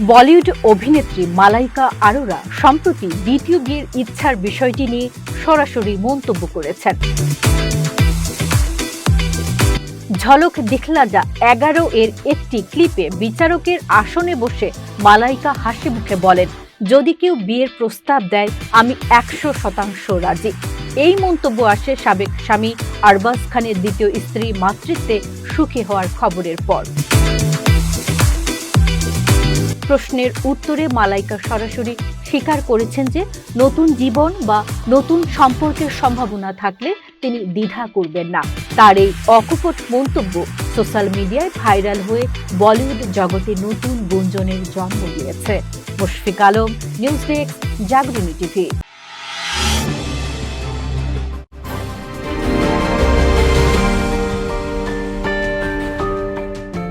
বলিউড অভিনেত্রী মালাইকা আরোরা সম্প্রতি দ্বিতীয় বিয়ের ইচ্ছার বিষয়টি নিয়ে সরাসরি মন্তব্য করেছেন। ঝলক দিখলা যা এগারো এর একটি ক্লিপে বিচারকের আসনে বসে মালাইকা হাসি মুখে বলেন, যদি কেউ বিয়ের প্রস্তাব দেয়, আমি একশো শতাংশ রাজি। এই মন্তব্য আসে সাবেক স্বামী আরবাজ খানের দ্বিতীয় স্ত্রী মাতৃত্বে সুখী হওয়ার খবরের পর। প্রশ্নের উত্তরে মালাইকা সরাসরি স্বীকার করেছেন যে নতুন জীবন বা নতুন সম্পর্কের সম্ভাবনা থাকলে তিনি দ্বিধা করবেন না। তার এই অকপট মন্তব্য সোশ্যাল মিডিয়ায় ভাইরাল হয়ে বলিউড জগতে নতুন গুঞ্জনের জন্ম দিয়েছে। Mushfiq Alam, news desk Jagarani TV.